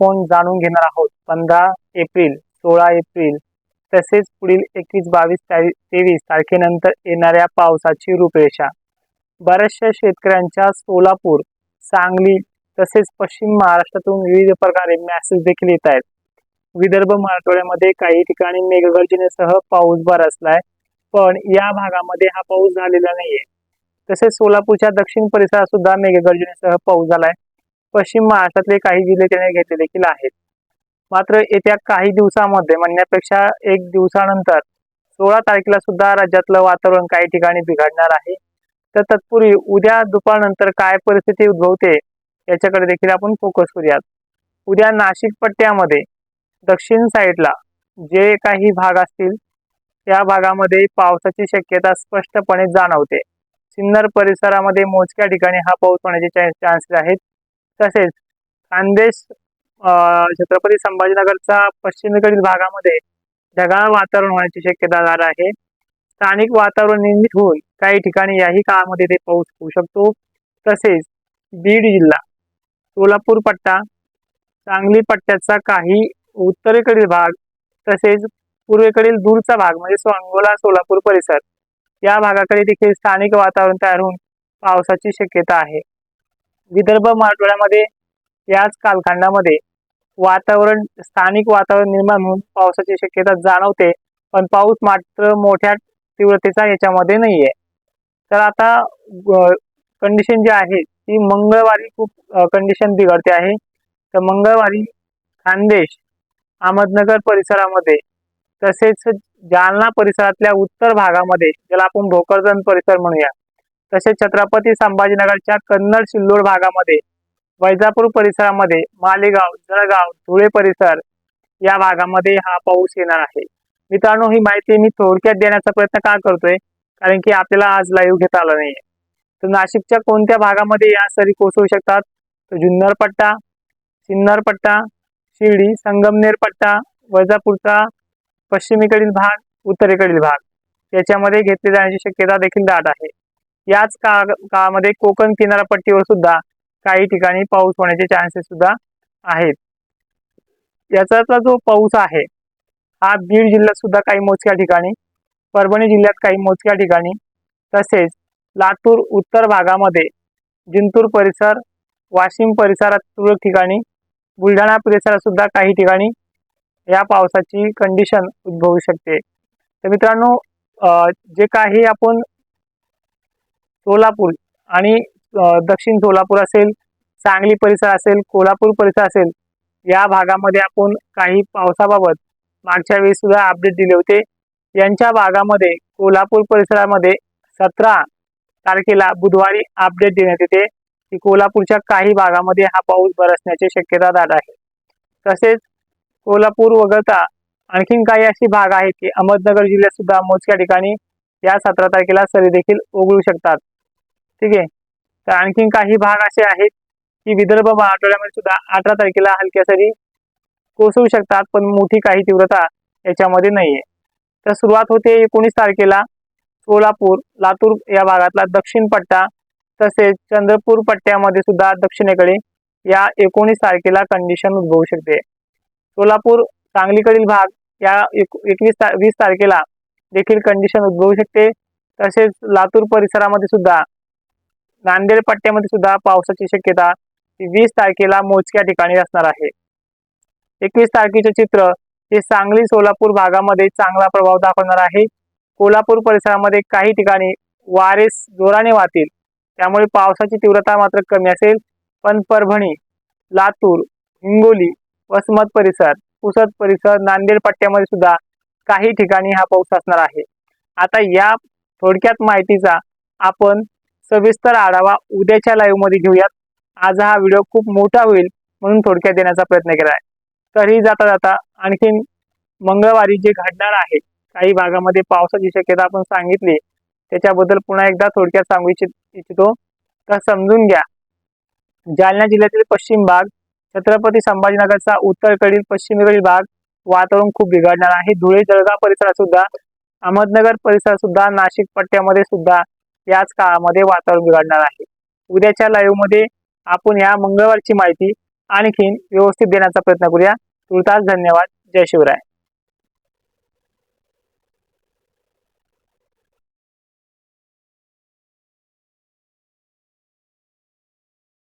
आपण जाणून घेणार आहोत. पंधरा एप्रिल सोळा एप्रिल तसेच पुढील एकवीस बावीस तेवीस तारखेनंतर येणाऱ्या पावसाची रूपरेषा. बऱ्याचशा शेतकऱ्यांच्या सोलापूर सांगली तसेच पश्चिम महाराष्ट्रातून विविध प्रकारे मॅसेज देखील येत आहेत. विदर्भ मराठवाड्यामध्ये काही ठिकाणी मेघगर्जनेसह पाऊस बरसलाय पण या भागामध्ये हा पाऊस झालेला नाहीये. तसेच सोलापूरच्या दक्षिण परिसरात सुद्धा मेघगर्जनेसह पाऊस झालाय. पश्चिम महाराष्ट्रातले काही जिल्हे त्याने घेतले देखील आहेत. मात्र येत्या काही दिवसामध्ये म्हणण्यापेक्षा एक दिवसानंतर सोळा तारखेला सुद्धा राज्यातलं वातावरण काही ठिकाणी बिघडणार आहे. तर तत्पूर्वी उद्या दुपारनंतर काय परिस्थिती उद्भवते याच्याकडे देखील आपण फोकस करूयात. उद्या नाशिक पट्ट्यामध्ये दक्षिण साईडला जे काही भाग असतील त्या भागामध्ये पावसाची शक्यता स्पष्टपणे जाणवते. सिन्नर परिसरामध्ये मोजक्या ठिकाणी हा पाऊस होण्याचे चान्सेस आहेत. तसेच खानदेश छत्रपती संभाजीनगरचा पश्चिमेकडील भागामध्ये ढगाळ वातावरण होण्याची शक्यता जाणार आहे. स्थानिक वातावरण निर्मित होऊन काही ठिकाणी याही काळामध्ये ते पाऊस होऊ शकतो. तसेच बीड जिल्हा सोलापूर पट्टा सांगली पट्ट्याचा काही उत्तरेकडील भाग तसेच पूर्वेकडील दूरचा भाग म्हणजे सांगोला सोलापूर परिसर या भागाकडे देखील स्थानिक वातावरण तयार होऊन पावसाची शक्यता आहे. विदर्भ मराठवाड्यामध्ये याच कालखंडामध्ये वातावरण स्थानिक वातावरण निर्माण होऊन पावसाची शक्यता जाणवते पण पाऊस मात्र मोठ्या तीव्रतेचा याच्यामध्ये नाही आहे तर आता कंडिशन जी आहे ती मंगळवारी खूप कंडिशन बिघडते आहे. तर मंगळवारी खानदेश अहमदनगर परिसरामध्ये तसेच जालना परिसरातल्या उत्तर भागामध्ये ज्याला आपण भोकरदन परिसर म्हणूया तसेच छत्रपती संभाजीनगरच्या कन्नड सिल्लोड भागामध्ये वैजापूर परिसरामध्ये मालेगाव जळगाव धुळे परिसर या भागामध्ये हा पाऊस येणार आहे. मित्रांनो ही माहिती मी थोडक्यात देण्याचा प्रयत्न का करतोय? कारण की आपल्याला आज लाईव्ह घेता आला नाहीये. तर नाशिकच्या कोणत्या भागामध्ये या सरी कोसळू शकतात? तर जुन्नर पट्टा सिन्नर पट्टा शिर्डी संगमनेर पट्टा वैजापूरचा पश्चिमेकडील भाग उत्तरेकडील भाग. याच्यामध्ये घेतली जाण्याची शक्यता देखील दाट आहे. याच काळ काळामध्ये कोकण किनारपट्टीवर सुद्धा काही ठिकाणी पाऊस होण्याचे चान्सेस सुद्धा आहेत. याचा जो पाऊस आहे हा बीड जिल्ह्यात सुद्धा काही मोजक्या ठिकाणी परभणी जिल्ह्यात काही मोजक्या ठिकाणी तसेच लातूर उत्तर भागामध्ये जिंतूर परिसर वाशिम परिसरात तुरळक ठिकाणी बुलढाणा परिसरात सुद्धा काही ठिकाणी या पावसाची कंडिशन उद्भवू शकते. तर मित्रांनो जे काही आपण सोलापूर आणि दक्षिण सोलापूर असेल सांगली परिसर असेल कोल्हापूर परिसर असेल या भागामध्ये आपण काही पावसाबाबत मागच्या वेळी सुद्धा अपडेट दिले होते. यांच्या भागामध्ये कोल्हापूर परिसरामध्ये सतरा तारखेला बुधवारी अपडेट देण्यात येते की कोल्हापूरच्या काही भागामध्ये हा पाऊस बरसण्याची शक्यता दाट आहे. तसेच कोल्हापूर वगळता आणखीन काही अशी भाग आहेत की अहमदनगर जिल्ह्यात सुद्धा मोजक्या ठिकाणी या सतरा तारखेला सरी देखील उघडू शकतात. ठीक आहे? तर आणखीन काही भाग असे आहेत की विदर्भ आठवड्यामध्ये सुद्धा अठरा तारखेला हलक्या सरी कोसळू शकतात पण मोठी काही तीव्रता याच्यामध्ये नाहीये. तर सुरुवात होते एकोणीस तारखेला सोलापूर लातूर या भागातला दक्षिण पट्टा तसेच चंद्रपूर पट्ट्यामध्ये सुद्धा दक्षिणेकडे या एकोणीस तारखेला कंडिशन उद्भवू शकते. सोलापूर सांगलीकडील भाग या एकवीस ता वीस तारखेला देखील कंडिशन उद्भवू शकते. तसेच लातूर परिसरामध्ये सुद्धा नांदेड पट्ट्यामध्ये सुद्धा पावसाची शक्यता वीस तारखेला मोजक्या ठिकाणी असणार आहे. एकवीस तारखेचे चित्र हे सांगली सोलापूर भागामध्ये चांगला प्रभाव दाखवणार आहे. कोल्हापूर परिसरामध्ये काही ठिकाणी वारेस जोराने वाहतील. त्यामुळे पावसाची तीव्रता मात्र कमी असेल. पण परभणी लातूर हिंगोली वसमत परिसर पुसद परिसर नांदेड पट्ट्यामध्ये सुद्धा काही ठिकाणी हा पाऊस असणार आहे. आता या थोडक्यात माहितीचा आपण सविस्तर आढावा उद्याच्या लाईव्हमध्ये घेऊयात. आज हा व्हिडिओ खूप मोठा होईल म्हणून थोडक्यात देण्याचा प्रयत्न केला आहे. तरीही जाता जाता आणखीन मंगळवारी जे घडणार आहे काही भागामध्ये पावसाची शक्यता आपण सांगितली त्याच्याबद्दल पुन्हा एकदा थोडक्यात सांगू इच्छित इच्छितो. तर समजून घ्या. जालना जिल्ह्यातील पश्चिम भाग छत्रपती संभाजीनगरचा उत्तरेकडील पश्चिमेकडील भाग वातावरण खूप बिघडणार आहे. धुळे जळगाव परिसरात सुद्धा अहमदनगर परिसरात सुद्धा नाशिक पट्ट्यामध्ये सुद्धा याच काळामध्ये वातावरण बिघडणार आहे. उद्याच्या लाईव्हमध्ये आपण या मंगळवारची माहिती आणखीन व्यवस्थित देण्याचा प्रयत्न करूया. तुर्तास धन्यवाद. जय शिवराय.